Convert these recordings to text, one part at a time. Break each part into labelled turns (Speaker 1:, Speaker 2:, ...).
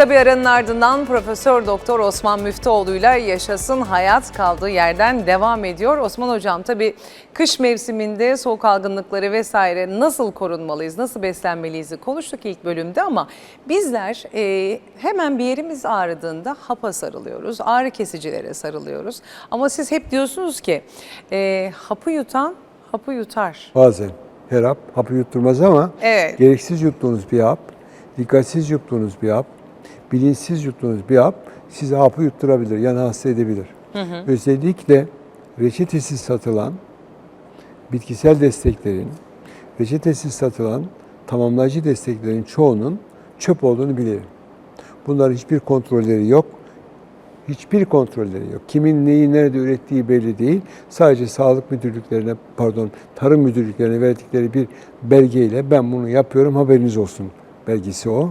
Speaker 1: Kısa bir aranın ardından Profesör Doktor Osman Müftüoğlu ile Yaşasın Hayat kaldığı yerden devam ediyor. Osman Hocam tabii kış mevsiminde soğuk algınlıkları vesaire nasıl korunmalıyız, nasıl beslenmeliyiz konuştuk ilk bölümde ama bizler e, hemen bir yerimiz ağrıdığında hapa sarılıyoruz, ağrı kesicilere sarılıyoruz. Ama siz hep diyorsunuz ki e, hapı yutan hapı yutar.
Speaker 2: Bazen her hap hapı yutturmaz ama
Speaker 1: Evet.
Speaker 2: gereksiz yuttuğunuz bir hap, dikkatsiz yuttuğunuz bir hap, bilinçsiz yuttuğunuz bir hap size hapı yutturabilir, yani hasta edebilir. Özellikle reçetesiz satılan bitkisel desteklerin, reçetesiz satılan tamamlayıcı desteklerin çoğunun çöp olduğunu bilirim. Bunların hiçbir kontrolleri yok. Hiçbir kontrolleri yok. Kimin neyi nerede ürettiği belli değil. Sadece sağlık müdürlüklerine, pardon, tarım müdürlüklerine verdikleri bir belgeyle ben bunu yapıyorum haberiniz olsun belgesi o.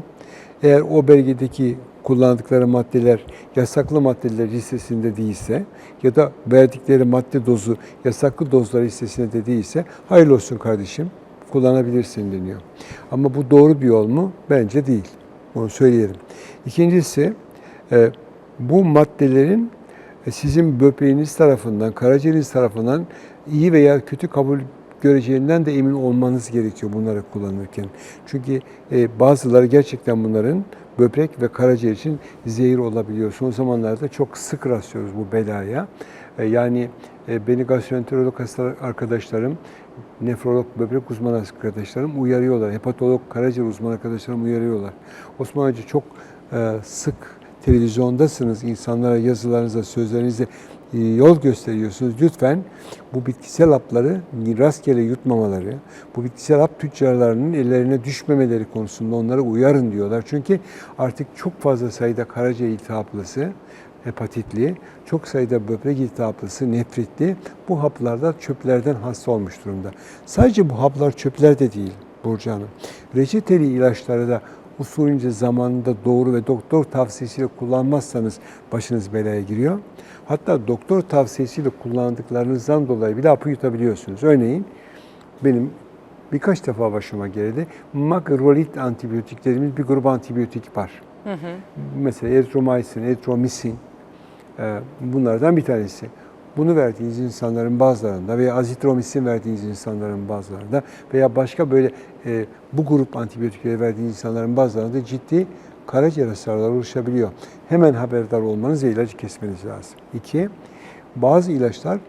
Speaker 2: Eğer o belgedeki kullandıkları maddeler yasaklı maddeler listesinde değilse ya da verdikleri madde dozu yasaklı dozlar listesinde de değilse hayırlı olsun kardeşim kullanabilirsin deniyor. Ama bu doğru bir yol mu? Bence değil. Onu söyleyelim. İkincisi e, bu maddelerin e, sizin böbreğiniz tarafından, karaciğeriniz tarafından iyi veya kötü kabul göreceğinden de emin olmanız gerekiyor bunları kullanırken. Çünkü e, bazıları gerçekten bunların böbrek ve karaciğer için zehir olabiliyor. Son zamanlarda çok sık rastlıyoruz bu belaya. E, yani e, beni gastroenterolog arkadaşlarım, nefrolog, böbrek uzmanı arkadaşlarım uyarıyorlar. Hepatolog, karaciğer uzmanı arkadaşlarım uyarıyorlar. Osman Hoca çok sık televizyondasınız, insanlara yazılarınızla, sözlerinizle e, yol gösteriyorsunuz. Lütfen bu bitkisel hapları rastgele yutmamaları, bu bitkisel hap tüccarlarının ellerine düşmemeleri konusunda onları uyarın diyorlar. Çünkü artık çok fazla sayıda karaciğer iltihaplısı, hepatitli, çok sayıda böbrek iltihaplısı, nefritli bu haplarda çöplerden hasta olmuş durumda. Sadece bu haplar çöplerde değil Burcu Hanım. Reçeteli ilaçları da usulünce zamanında doğru ve doktor tavsiyesiyle kullanmazsanız başınız belaya giriyor. Hatta doktor tavsiyesiyle kullandıklarınızdan dolayı bile hapı yutabiliyorsunuz. Örneğin benim birkaç defa başıma geldi. Makrolid antibiyotik dediğimiz bir grup antibiyotik var. Mesela eritromycin, eritromisin e, bunlardan bir tanesi. Bunu verdiğiniz insanların bazılarında veya azitromisin verdiğiniz insanların bazılarında veya başka böyle e, bu grup antibiyotikleri verdiğiniz insanların bazılarında ciddi karaciğer hasarları oluşabiliyor. Hemen haberdar olmanız ve ilacı kesmeniz lazım. İki, bazı ilaçlar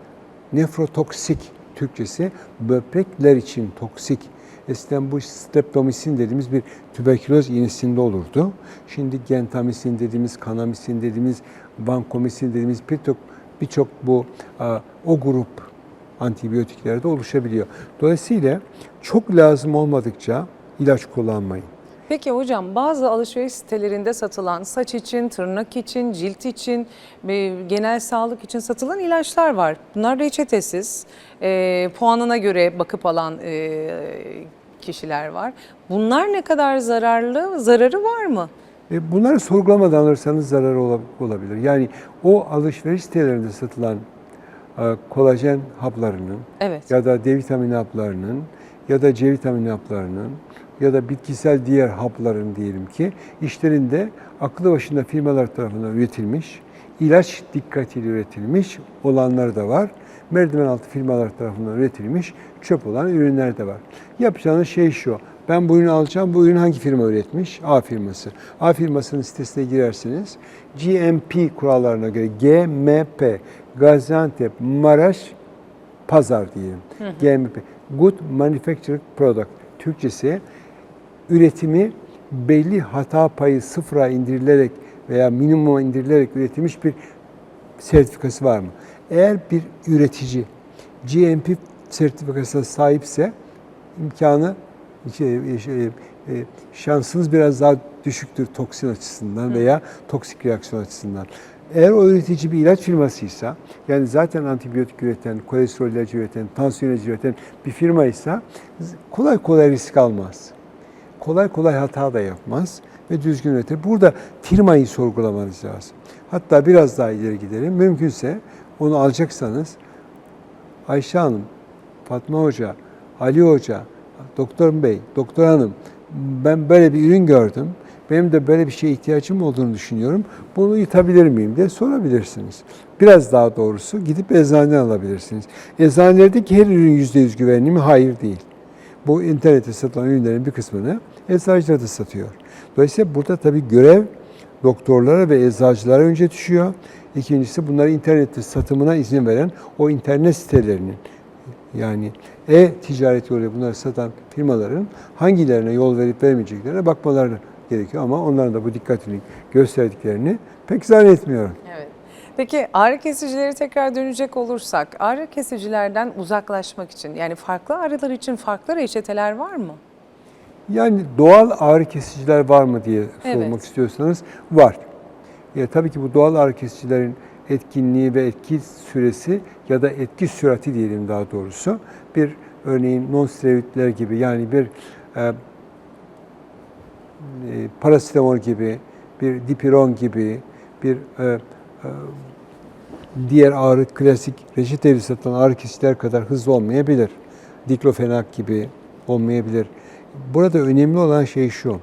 Speaker 2: nefrotoksik Türkçesi böbrekler için toksik. Eskiden bu streptomisin dediğimiz bir tüberküloz iğnesinde olurdu. Şimdi gentamisin dediğimiz, kanamisin dediğimiz, vankomisin dediğimiz birçok birçok bu o grup antibiyotiklerde oluşabiliyor. Dolayısıyla çok lazım olmadıkça ilaç kullanmayın.
Speaker 1: Peki hocam bazı alışveriş sitelerinde satılan saç için, tırnak için, cilt için, e, genel sağlık için satılan ilaçlar var. Bunlar reçetesiz, e, puanına göre bakıp alan e, kişiler var. Bunlar ne kadar zararlı, zararı var mı?
Speaker 2: E, Bunları sorgulamadan alırsanız zararı ola- olabilir. Yani o alışveriş sitelerinde satılan e, kolajen haplarının
Speaker 1: Evet.
Speaker 2: ya da D vitamini haplarının ya da C vitamini haplarının ya da bitkisel diğer hapların diyelim ki işlerinde aklı başında firmalar tarafından üretilmiş, ilaç dikkatiyle üretilmiş olanlar da var. Merdiven altı firmalar tarafından üretilmiş çöp olan ürünler de var. Yapacağınız şey şu. Ben bu ürünü alacağım. Bu ürün hangi firma üretmiş? A firması. A firmasının sitesine girersiniz. GMP kurallarına göre GMP, Gaziantep, Maraş, pazar diyelim. GMP, Good Manufacturing Product. Türkçesi üretimi belli hata payı sıfıra indirilerek veya minimuma indirilerek üretilmiş bir sertifikası var mı? Eğer bir üretici GMP sertifikasına sahipse imkanı şey, şey, e, şansınız biraz daha düşüktür toksin açısından veya toksik reaksiyon açısından. Eğer o üretici bir ilaç firmasıysa, yani zaten antibiyotik üreten, kolesterol ilacı üreten, tansiyon ilacı üreten bir firmaysa kolay kolay risk almaz. Kolay kolay hata da yapmaz ve düzgün üretir. Burada firmayı sorgulamanız lazım. Hatta biraz daha ileri gidelim. Mümkünse onu alacaksanız Ayşe Hanım, Fatma Hoca, Ali Hoca, Doktor Bey, Doktor Hanım ben böyle bir ürün gördüm. benim de böyle bir şeye ihtiyacım olduğunu düşünüyorum. Bunu yutabilir miyim diye sorabilirsiniz. Biraz daha doğrusu gidip eczaneden alabilirsiniz. Eczanelerdeki her ürün %100 güvenli mi? Hayır değil. Bu internette satılan ürünlerin bir kısmını eczacılar da satıyor. Dolayısıyla burada tabii görev doktorlara ve eczacılara önce düşüyor. İkincisi bunları internette satımına izin veren o internet sitelerinin yani e-ticaret yoluyla bunları satan firmaların hangilerine yol verip vermeyeceklerine bakmaları gerekiyor. Ama onların da bu dikkatini gösterdiklerini pek zannetmiyorum.
Speaker 1: Evet. Peki ağrı kesicileri tekrar dönecek olursak ağrı kesicilerden uzaklaşmak için yani farklı ağrılar için farklı reçeteler var mı?
Speaker 2: Yani doğal ağrı kesiciler var mı diye sormak
Speaker 1: Evet.
Speaker 2: istiyorsanız var. Ya, tabii ki bu doğal ağrı kesicilerin etkinliği ve etki süresi ya da etki sürati diyelim daha doğrusu bir örneğin non steroidler gibi yani bir e, e, parasetamol gibi, bir dipiron gibi, bir e, e, diğer ağrı klasik reçeteli satılan ağrı kesiciler kadar hızlı olmayabilir. Diklofenak gibi olmayabilir. Burada önemli olan şey şu.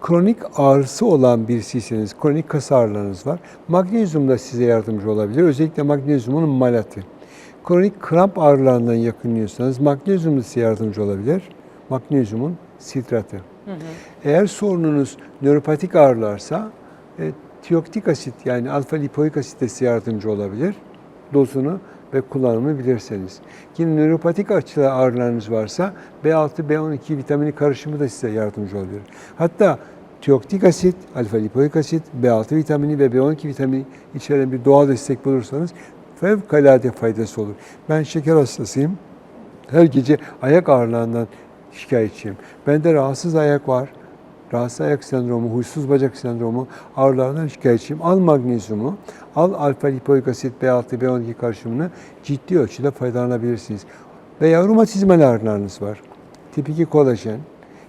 Speaker 2: Kronik ağrısı olan birisiyseniz, kronik kas ağrılarınız var. Magnezyum da size yardımcı olabilir. Özellikle magnezyumun malatı. Kronik kramp ağrılarından yakınıyorsanız magnezyum da size yardımcı olabilir. Magnezyumun sitratı. Eğer sorununuz nöropatik ağrılarsa e, tiyoktik asit yani alfa lipoik asit de size yardımcı olabilir. Dozunu ve kullanımını bilirseniz. Yine nöropatik açılı ağrılarınız varsa B6, B12 vitamini karışımı da size yardımcı olabilir. Hatta tiyoktik asit, alfa lipoik asit, B6 vitamini ve B12 vitamini içeren bir doğal destek bulursanız fevkalade faydası olur. Ben şeker hastasıyım. Her gece ayak ağrılarından şikayetçiyim. Bende rahatsız ayak var. Rahatsız ayak sendromu, huysuz bacak sendromu, ağrılardan şikayetçiyim. Al magnezyumu, al alfa lipoik asit, B6, B12 karışımını ciddi ölçüde faydalanabilirsiniz. Veya romatizmal ağrılarınız var. Tip 2 kolajen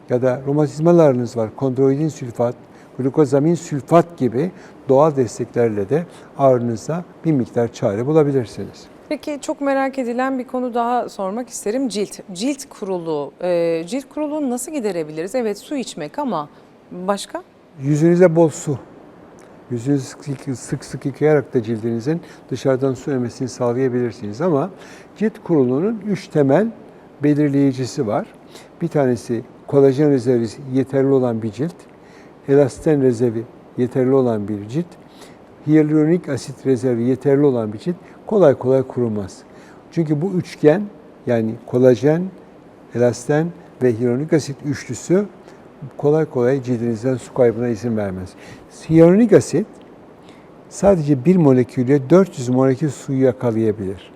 Speaker 2: ya da romatizmal ağrınız var. Kondroitin sülfat, glukozamin sülfat gibi doğal desteklerle de ağrınıza bir miktar çare bulabilirsiniz.
Speaker 1: Peki çok merak edilen bir konu daha sormak isterim. Cilt. Cilt kuruluğu. Ee, cilt kuruluğunu nasıl giderebiliriz? Evet su içmek ama başka?
Speaker 2: Yüzünüze bol su. Yüzünüzü sık sık, sık yıkayarak da cildinizin dışarıdan su emmesini sağlayabilirsiniz. Ama cilt kuruluğunun üç temel belirleyicisi var. Bir tanesi kolajen rezervi yeterli olan bir cilt, elasten rezervi yeterli olan bir cilt, hyaluronik asit rezervi yeterli olan bir cilt kolay kolay kurumaz. Çünkü bu üçgen yani kolajen, elasten ve hyaluronik asit üçlüsü kolay kolay cildinizden su kaybına izin vermez. Hyaluronik asit sadece bir molekülle 400 molekül suyu yakalayabilir.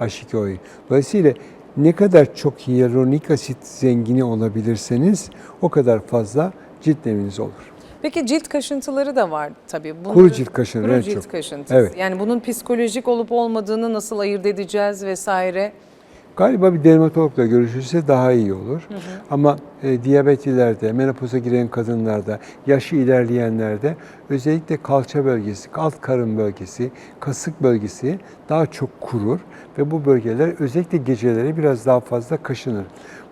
Speaker 2: H2O'yu. Dolayısıyla ne kadar çok hyaluronik asit zengini olabilirseniz o kadar fazla cilt neminiz olur.
Speaker 1: Peki cilt kaşıntıları da var tabii. Bunları-
Speaker 2: Kuru cilt kaşıntıları
Speaker 1: Kuru cilt
Speaker 2: çok.
Speaker 1: kaşıntısı.
Speaker 2: Evet.
Speaker 1: Yani bunun psikolojik olup olmadığını nasıl ayırt edeceğiz vesaire?
Speaker 2: Galiba bir dermatologla görüşürse daha iyi olur. Ama e, diyabetlilerde, menopoza giren kadınlarda, yaşı ilerleyenlerde özellikle kalça bölgesi, alt karın bölgesi, kasık bölgesi daha çok kurur ve bu bölgeler özellikle geceleri biraz daha fazla kaşınır.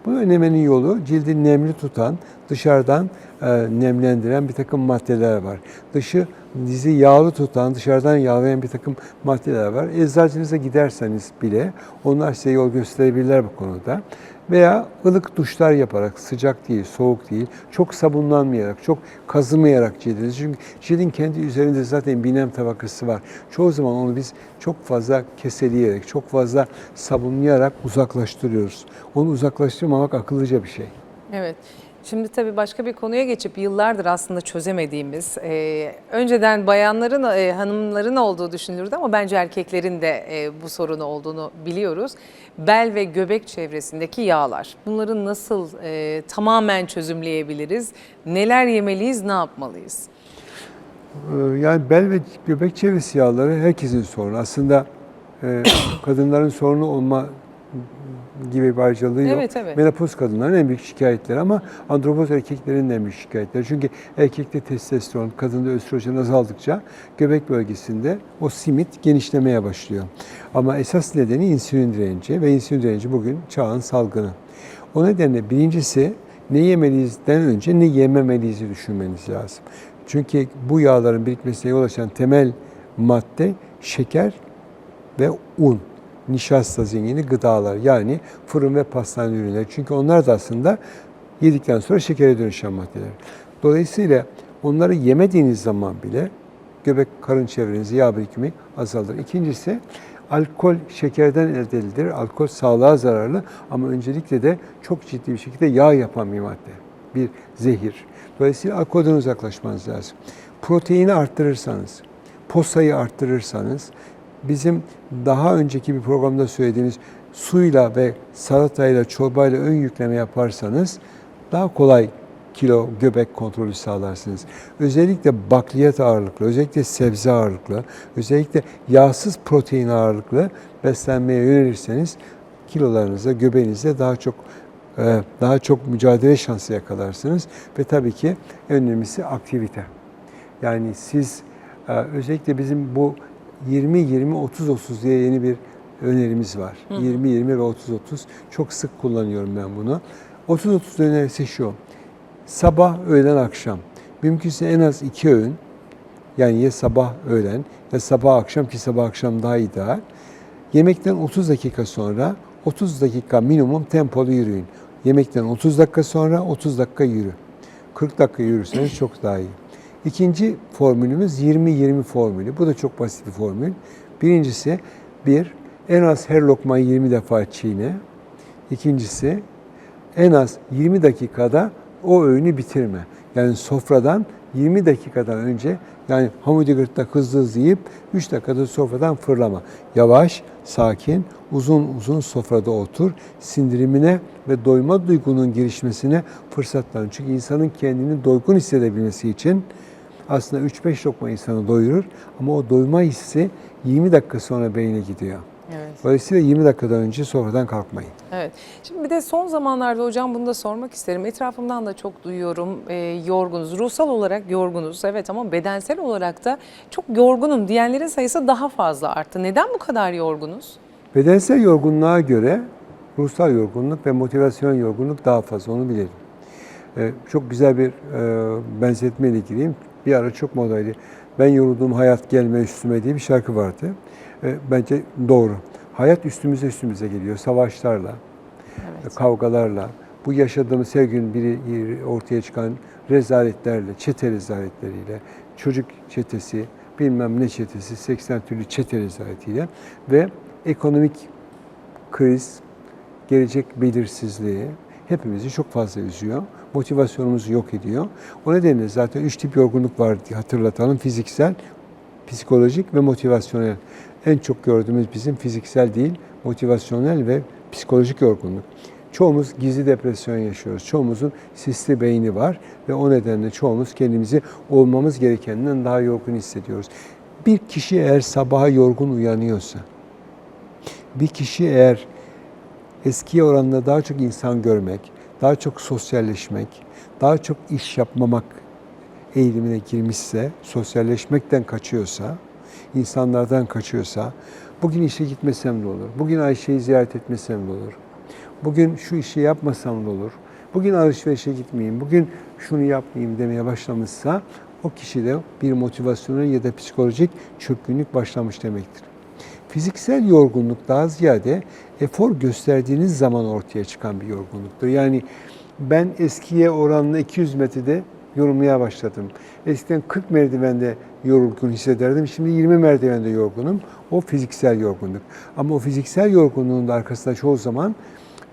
Speaker 2: Bunu önlemenin yolu cildi nemli tutan, dışarıdan e, nemlendiren bir takım maddeler var. Dışı dizi yağlı tutan, dışarıdan yağlayan bir takım maddeler var. Eczacınıza giderseniz bile onlar size yol gösterebilirler bu konuda. Veya ılık duşlar yaparak, sıcak değil, soğuk değil, çok sabunlanmayarak, çok kazımayarak cildinizi. Çünkü cildin kendi üzerinde zaten bir nem tabakası var. Çoğu zaman onu biz çok fazla keseleyerek, çok fazla sabunlayarak uzaklaştırıyoruz. Onu uzaklaştırmamak akıllıca bir şey.
Speaker 1: Evet. Şimdi tabii başka bir konuya geçip yıllardır aslında çözemediğimiz, e, önceden bayanların, e, hanımların olduğu düşünülürdü ama bence erkeklerin de e, bu sorunu olduğunu biliyoruz. Bel ve göbek çevresindeki yağlar. Bunları nasıl e, tamamen çözümleyebiliriz? Neler yemeliyiz, ne yapmalıyız?
Speaker 2: Ee, Yani bel ve göbek çevresi yağları herkesin sorunu. Aslında e, kadınların sorunu olma gibi bir ayrıcalığı yok.
Speaker 1: Evet, evet.
Speaker 2: Menopoz kadınların en büyük şikayetleri ama andropoz erkeklerin de en büyük şikayetleri. Çünkü erkekte testosteron, kadında östrojen azaldıkça göbek bölgesinde o simit genişlemeye başlıyor. Ama esas nedeni insülin direnci ve insülin direnci bugün çağın salgını. O nedenle birincisi ne yemeliyizden önce ne yememeliyizi düşünmeniz lazım. Çünkü bu yağların birikmesine yol açan temel madde şeker ve un. Nişasta zengini gıdalar yani fırın ve pastane ürünleri. Çünkü onlar da aslında yedikten sonra şekere dönüşen maddeler. Dolayısıyla onları yemediğiniz zaman bile göbek karın çevrenizi yağ birikimi azalır. İkincisi alkol şekerden elde edilir. Alkol sağlığa zararlı ama öncelikle de çok ciddi bir şekilde yağ yapan bir madde. Bir zehir. Dolayısıyla alkolden uzaklaşmanız lazım. Proteini arttırırsanız, posayı arttırırsanız bizim daha önceki bir programda söylediğimiz suyla ve salatayla, çorbayla ön yükleme yaparsanız daha kolay kilo göbek kontrolü sağlarsınız. Özellikle bakliyat ağırlıklı, özellikle sebze ağırlıklı, özellikle yağsız protein ağırlıklı beslenmeye yönelirseniz kilolarınıza, göbeğinize daha çok e, daha çok mücadele şansı yakalarsınız ve tabii ki en önemlisi aktivite. Yani siz e, özellikle bizim bu 20 20 30 30 diye yeni bir önerimiz var. 20 20 ve 30 30 çok sık kullanıyorum ben bunu. 30 30 önerisi şu. Sabah, öğlen, akşam. Mümkünse en az iki öğün. Yani ya sabah, öğlen ya sabah, akşam ki sabah, akşam daha ideal. Yemekten 30 dakika sonra 30 dakika minimum tempolu yürüyün. Yemekten 30 dakika sonra 30 dakika yürü. 40 dakika yürürseniz çok daha iyi. İkinci formülümüz 20-20 formülü. Bu da çok basit bir formül. Birincisi bir, en az her lokmayı 20 defa çiğne. İkincisi, en az 20 dakikada o öğünü bitirme. Yani sofradan 20 dakikadan önce yani hamudi gırtlak hızlı hızlı yiyip 3 dakikada sofradan fırlama. Yavaş, sakin, uzun uzun sofrada otur. Sindirimine ve doyma duygunun gelişmesine fırsat tanı. Çünkü insanın kendini doygun hissedebilmesi için aslında 3-5 lokma insanı doyurur ama o doyma hissi 20 dakika sonra beyne gidiyor.
Speaker 1: Evet.
Speaker 2: Dolayısıyla 20 dakikadan önce sofradan kalkmayın.
Speaker 1: Evet. Şimdi bir de son zamanlarda hocam bunu da sormak isterim. Etrafımdan da çok duyuyorum. e, yorgunuz. Ruhsal olarak yorgunuz. Evet ama bedensel olarak da çok yorgunum diyenlerin sayısı daha fazla arttı. Neden bu kadar yorgunuz?
Speaker 2: Bedensel yorgunluğa göre ruhsal yorgunluk ve motivasyon yorgunluk daha fazla onu bilelim. Ee, çok güzel bir e, benzetmeyle gireyim. Bir ara çok modaydı. Ben yoruldum hayat gelme üstüme diye bir şarkı vardı. Ee, bence doğru. Hayat üstümüze üstümüze geliyor. Savaşlarla,
Speaker 1: Evet.
Speaker 2: kavgalarla, bu yaşadığımız her gün biri ortaya çıkan rezaletlerle, çete rezaletleriyle, çocuk çetesi, bilmem ne çetesi, 80 türlü çete rezaletiyle ve ekonomik kriz, gelecek belirsizliği hepimizi çok fazla üzüyor. Motivasyonumuzu yok ediyor. O nedenle zaten üç tip yorgunluk var diye hatırlatalım. Fiziksel, psikolojik ve motivasyonel. En çok gördüğümüz bizim fiziksel değil, motivasyonel ve psikolojik yorgunluk. Çoğumuz gizli depresyon yaşıyoruz. Çoğumuzun sisli beyni var ve o nedenle çoğumuz kendimizi olmamız gerekenden daha yorgun hissediyoruz. Bir kişi eğer sabaha yorgun uyanıyorsa, bir kişi eğer eskiye oranla daha çok insan görmek, daha çok sosyalleşmek, daha çok iş yapmamak eğilimine girmişse, sosyalleşmekten kaçıyorsa, insanlardan kaçıyorsa, bugün işe gitmesem ne olur? Bugün Ayşe'yi ziyaret etmesem ne olur? Bugün şu işi yapmasam ne olur? Bugün alışverişe gitmeyeyim, bugün şunu yapmayayım demeye başlamışsa o kişide bir motivasyonel ya da psikolojik çökkünlük başlamış demektir. Fiziksel yorgunluk daha ziyade efor gösterdiğiniz zaman ortaya çıkan bir yorgunluktur. Yani ben eskiye oranla 200 metrede yorulmaya başladım. Eskiden 40 merdivende yorgun hissederdim. Şimdi 20 merdivende yorgunum. O fiziksel yorgunluk. Ama o fiziksel yorgunluğun da arkasında çoğu zaman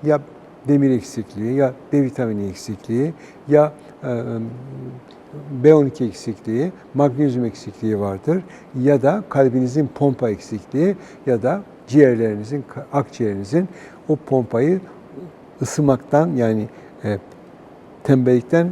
Speaker 2: ya demir eksikliği, ya D vitamini eksikliği, ya e, B12 eksikliği, magnezyum eksikliği vardır ya da kalbinizin pompa eksikliği ya da ciğerlerinizin, akciğerinizin o pompayı ısımaktan yani e, tembellikten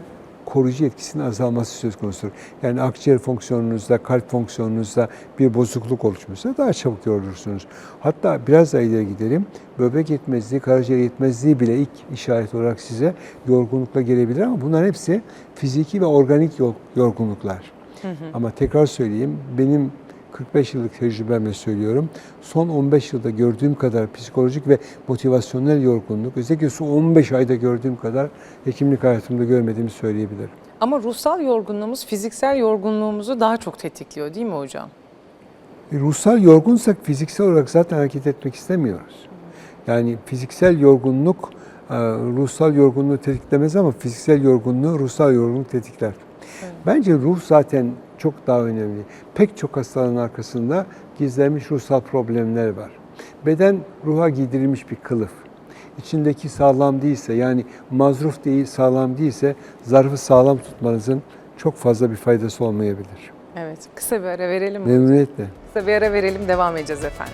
Speaker 2: koruyucu etkisinin azalması söz konusudur. Yani akciğer fonksiyonunuzda, kalp fonksiyonunuzda bir bozukluk oluşmuşsa daha çabuk yorulursunuz. Hatta biraz daha ileri gidelim. Böbrek yetmezliği, karaciğer yetmezliği bile ilk işaret olarak size yorgunlukla gelebilir ama bunlar hepsi fiziki ve organik yorgunluklar. Ama tekrar söyleyeyim, benim 45 yıllık tecrübemle söylüyorum. Son 15 yılda gördüğüm kadar psikolojik ve motivasyonel yorgunluk, özellikle son 15 ayda gördüğüm kadar hekimlik hayatımda görmediğimi söyleyebilirim.
Speaker 1: Ama ruhsal yorgunluğumuz fiziksel yorgunluğumuzu daha çok tetikliyor değil mi hocam?
Speaker 2: E, Ruhsal yorgunsak fiziksel olarak zaten hareket etmek istemiyoruz. Yani fiziksel yorgunluk e, ruhsal yorgunluğu tetiklemez ama fiziksel yorgunluğu ruhsal yorgunluk tetikler. Bence ruh zaten çok daha önemli. Pek çok hastalığın arkasında gizlenmiş ruhsal problemler var. Beden ruha giydirilmiş bir kılıf. İçindeki sağlam değilse yani mazruf değil sağlam değilse zarfı sağlam tutmanızın çok fazla bir faydası olmayabilir.
Speaker 1: Evet. Kısa bir ara verelim?
Speaker 2: Memnuniyetle.
Speaker 1: Kısa bir ara verelim devam edeceğiz efendim.